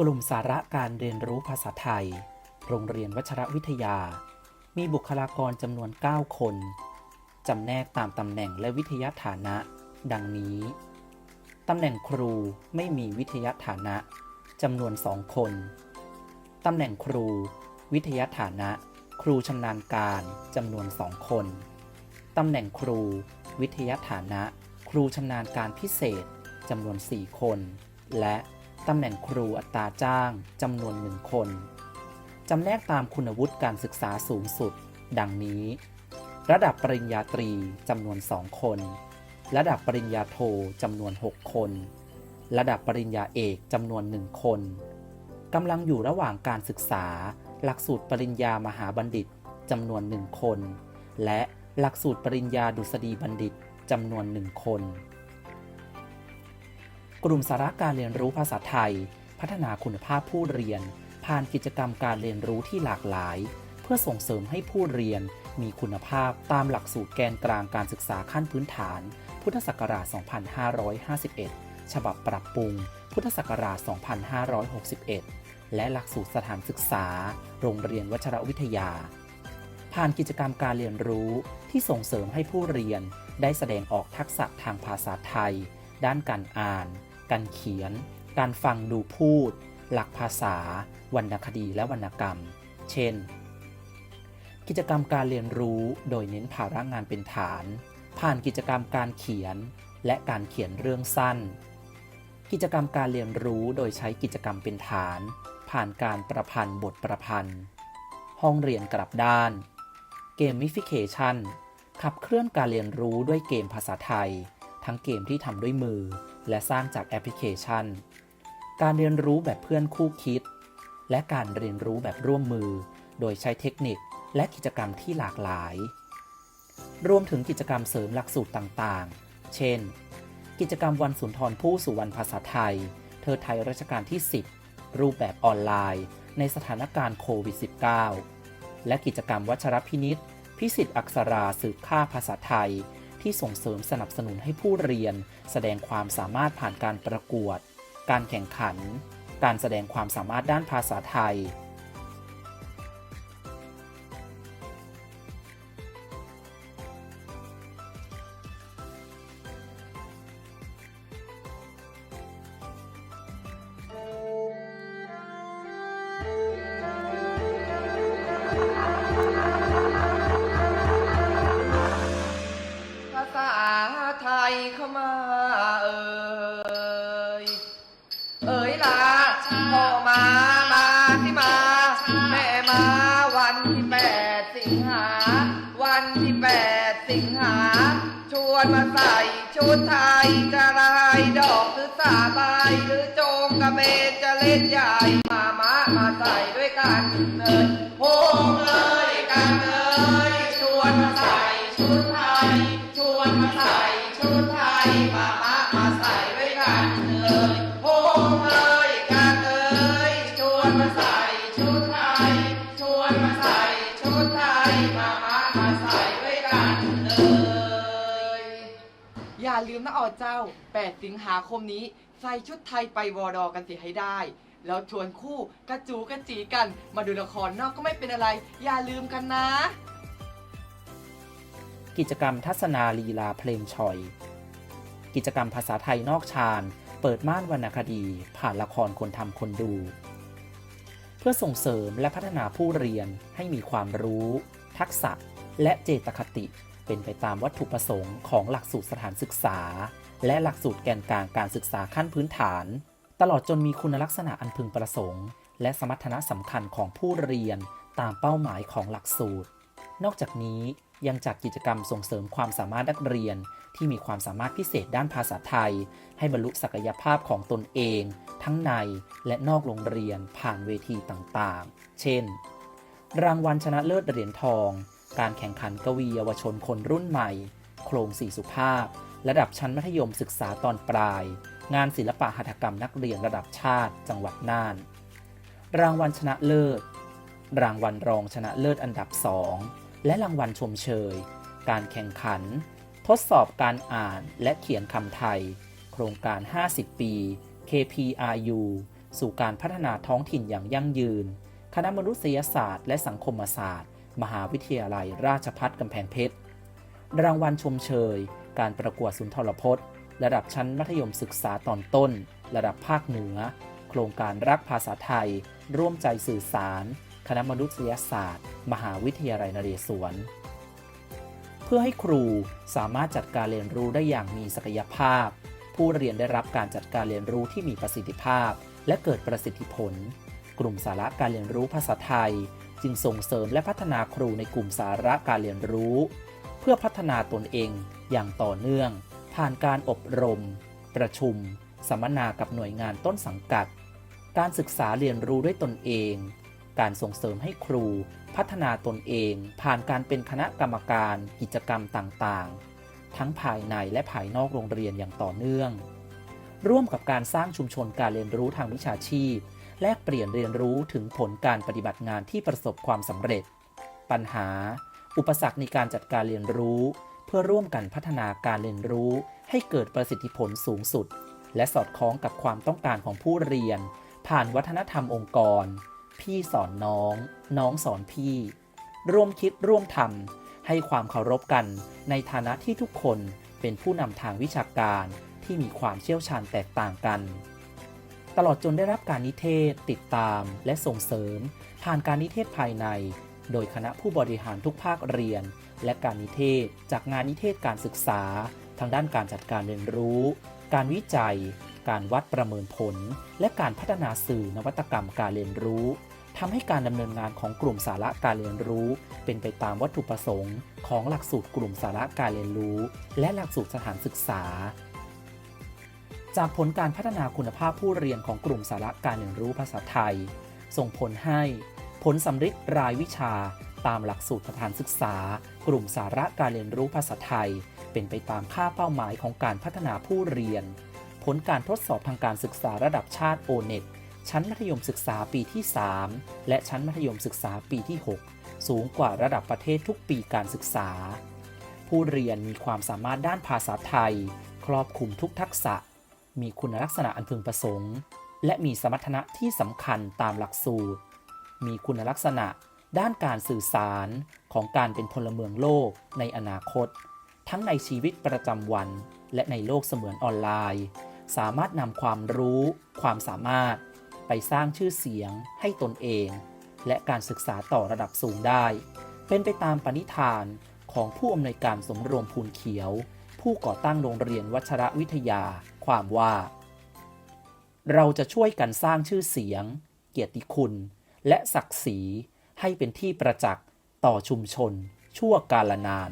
กลุ่มสาระการเรียนรู้ภาษาไทย โรงเรียนวัชรวิทยา มีบุคลากรจำนวน 9 คน จำแนกตามตำแหน่งและวิทยาฐานะ ดังนี้ ตำแหน่งครูไม่มีวิทยาฐานะจำนวนสองคน ตำแหน่งครู วิทยาฐานะ ครูชำนาญการจำนวนสองคน ตำแหน่งครู วิทยาฐานะ ครูชำนาญการพิเศษจำนวน 4 คน และ ตำแหน่งครูอัตราจ้างจำนวนหนึ่งคน จำแนกตามคุณวุฒิการศึกษาสูงสุด ดังนี้ ระดับปริญญาตรีจำนวน 2 คน ระดับปริญญาโทจำนวน 6 คน ระดับปริญญาเอกจำนวน 1 คนกำลังอยู่ระหว่างการศึกษา หลักสูตรปริญญามหาบัณฑิตจำนวน 1 คน และหลักสูตรปริญญาดุษฎีบัณฑิตจำนวน 1 คน กลุ่มสาระการเรียนรู้ภาษาไทย พัฒนาคุณภาพผู้เรียน ผ่านกิจกรรมการเรียนรู้ที่หลากหลาย เพื่อส่งเสริมให้ผู้เรียนมีคุณภาพตามหลักสูตรแกนกลางการศึกษาขั้นพื้นฐาน พุทธศักราช 2551 ฉบับปรับปรุง พุทธศักราช 2561 และหลักสูตรสถานศึกษา โรงเรียนวัชรวิทยา ผ่านกิจกรรมการเรียนรู้ที่ส่งเสริมให้ผู้เรียนได้แสดงออกทักษะทางภาษาไทย ด้านการอ่าน การเขียน การฟังดูพูด หลักภาษา วรรณคดีและวรรณกรรม เช่น กิจกรรมการเรียนรู้โดยเน้นภาระงานเป็นฐาน ผ่านกิจกรรมการเขียน และการเขียนเรื่องสั้น กิจกรรมการเรียนรู้โดยใช้กิจกรรมเป็นฐาน ผ่านการประพันธ์บทประพันธ์ ห้องเรียนกลับด้านเกมมิฟิเคชันขับเคลื่อนการเรียนรู้ด้วยเกมภาษาไทย ทั้งเกมที่ทำด้วยมือ และสร้างจากแอปพลิเคชัน การเรียนรู้แบบเพื่อนคู่คิด และการเรียนรู้แบบร่วมมือ โดยใช้เทคนิคและกิจกรรมที่หลากหลาย รวมถึงกิจกรรมเสริมหลักสูตรต่างๆ เช่น กิจกรรมวันสุนทรภู่สู่วันภาษาไทย เธอไทยรัชกาลที่ 10 รูปแบบออนไลน์ ในสถานการณ์โควิด -19 และกิจกรรมวัชรพินิษพิสิทธิ์อักษราสืบค่าภาษาไทย ที่ส่งเสริมสนับสนุนให้ผู้เรียน แสดงความสามารถผ่านการประกวด การแข่งขัน การแสดงความสามารถด้านภาษาไทย เข้ามาเอ่ยเอ่ยลาพ่อมามาที่มา แม่มาวันที่แปดสิงหา วันที่แปดสิงหา ชวนมาใส่ชุดไทยจะลายดอกหรือสาบายหรือโจงกระเบนจะเล่นใหญ่มามามาใส่ด้วยกันเนิน ลืมนะอ๋อเจ้า 8 สิงหาคมนี้ ใส่ชุดไทยไปวอดอกันสิให้ได้ แล้วชวนคู่กระจูกระจีกัน มาดูละครนอกก็ไม่เป็นอะไร อย่าลืมกันนะ กิจกรรมทัศนาลีลาเพลงชอย กิจกรรมภาษาไทยนอกชานเปิดม่านวรรณคดี ผ่านละครคนทำคนดู เพื่อส่งเสริมและพัฒนาผู้เรียนให้มีความรู้ ทักษะและเจตคติ เป็นไปตามวัตถุประสงค์ของหลักสูตรสถานศึกษา และหลักสูตรแกนกลางการศึกษาขั้นพื้นฐาน ตลอดจนมีคุณลักษณะอันพึงประสงค์ และสมรรถนะสำคัญของผู้เรียนตามเป้าหมายของหลักสูตร นอกจากนี้ยังจัดกิจกรรมส่งเสริมความสามารถนักเรียน ที่มีความสามารถพิเศษด้านภาษาไทย ให้บรรลุศักยภาพของตนเอง ทั้งในและนอกโรงเรียนผ่านเวทีต่างๆ เช่น รางวัลชนะเลิศเหรียญทอง การแข่งขันกวีเยาวชนคนรุ่นใหม่ โครงสี่สุภาพ ระดับชั้นมัธยมศึกษาตอนปลาย งานศิลปะหัตถกรรมนักเรียนระดับชาติ จังหวัดน่าน รางวัลชนะเลิศ รางวัลรองชนะเลิศอันดับ2และรางวัลชมเชย การแข่งขัน ทดสอบการอ่านและเขียนคำไทย โครงการ 50 ปี KPRU สู่การพัฒนาท้องถิ่นอย่างยั่งยืน คณะมนุษยศาสตร์และสังคมศาสตร์ มหาวิทยาลัยราชภัฏกำแพงเพชร รางวัลชมเชย การประกวดสุนทรพจน์ ระดับชั้นมัธยมศึกษาตอนต้น ระดับภาคเหนือ โครงการรักภาษาไทย ร่วมใจสื่อสาร คณะมนุษยศาสตร์ มหาวิทยาลัยนเรศวร เพื่อให้ครูสามารถจัดการเรียนรู้ได้อย่างมีศักยภาพ ผู้เรียนได้รับการจัดการเรียนรู้ที่มีประสิทธิภาพ และเกิดประสิทธิผล กลุ่มสาระการเรียนรู้ภาษาไทย จึงส่งเสริมและพัฒนาครูในกลุ่มสาระการเรียนรู้ เพื่อพัฒนาตนเองอย่างต่อเนื่อง ผ่านการอบรม ประชุม สัมมนากับหน่วยงานต้นสังกัด การศึกษาเรียนรู้ด้วยตนเอง การส่งเสริมให้ครูพัฒนาตนเอง ผ่านการเป็นคณะกรรมการกิจกรรมต่างๆ ทั้งภายในและภายนอกโรงเรียนอย่างต่อเนื่อง ร่วมกับการสร้างชุมชนการเรียนรู้ทางวิชาชีพ แลกเปลี่ยนเรียนรู้ถึงผลการปฏิบัติงานที่ประสบความสำเร็จ ปัญหา อุปสรรคในการจัดการเรียนรู้ เพื่อร่วมกันพัฒนาการเรียนรู้ ให้เกิดประสิทธิผลสูงสุด และสอดคล้องกับความต้องการของผู้เรียน ผ่านวัฒนธรรมองค์กร พี่สอนน้อง น้องสอนพี่ ร่วมคิดร่วมทำให้ความเคารพกัน ในฐานะที่ทุกคนเป็นผู้นำทางวิชาการที่มีความเชี่ยวชาญแตกต่างกัน ตลอดจนได้รับการนิเทศ ติดตาม และส่งเสริม ผ่านการนิเทศภายใน โดยคณะผู้บริหารทุกภาคเรียน และการนิเทศ จากงานนิเทศการศึกษา ทางด้านการจัดการเรียนรู้ การวิจัย การวัดประเมินผล และการพัฒนาสื่อนวัตกรรมการเรียนรู้ทำให้การดำเนินงานของกลุ่มสาระการเรียนรู้ เป็นไปตามวัตถุประสงค์ ของหลักสูตรกลุ่มสาระการเรียนรู้ และหลักสูตรสถานศึกษา จากผลการพัฒนาคุณภาพผู้เรียนของกลุ่มสาระการเรียนรู้ภาษาไทย ส่งผลให้ ผลสำฤทธิ์รายวิชาตามหลักสูตรสถานศึกษา กลุ่มสาระการเรียนรู้ภาษาไทย เป็นไปตามค่าเป้าหมายของการพัฒนาผู้เรียน ผลการทดสอบทางการศึกษาระดับชาติ o n e t ชั้นมัธยมศึกษาปีที่ 3 และชั้นมัธยมศึกษาปีที่ 6 สูงกว่าระดับประเทศทุกปีการศึกษา ผู้เรียนมีความสามารถด้านภาษาไทย ครอบคลุมทุกทักษะ มีคุณลักษณะอันพึงประสงค์ และมีสมรรถนะที่สำคัญตามหลักสูตร มีคุณลักษณะด้านการสื่อสารของการเป็นพลเมืองโลกในอนาคต ทั้งในชีวิตประจำวัน และในโลกเสมือนออนไลน์ สามารถนำความรู้ ความสามารถ ไปสร้างชื่อเสียงให้ตนเอง และการศึกษาต่อระดับสูงได้ เป็นไปตามปณิธานของผู้อำนวยการสมรวมพูนเขียว ผู้ก่อตั้งโรงเรียนวัชระวิทยา ความว่า เราจะช่วยกันสร้างชื่อเสียง เกียรติคุณ และศักดิ์ศรีให้เป็นที่ประจักษ์ต่อชุมชน ชั่วกาลนาน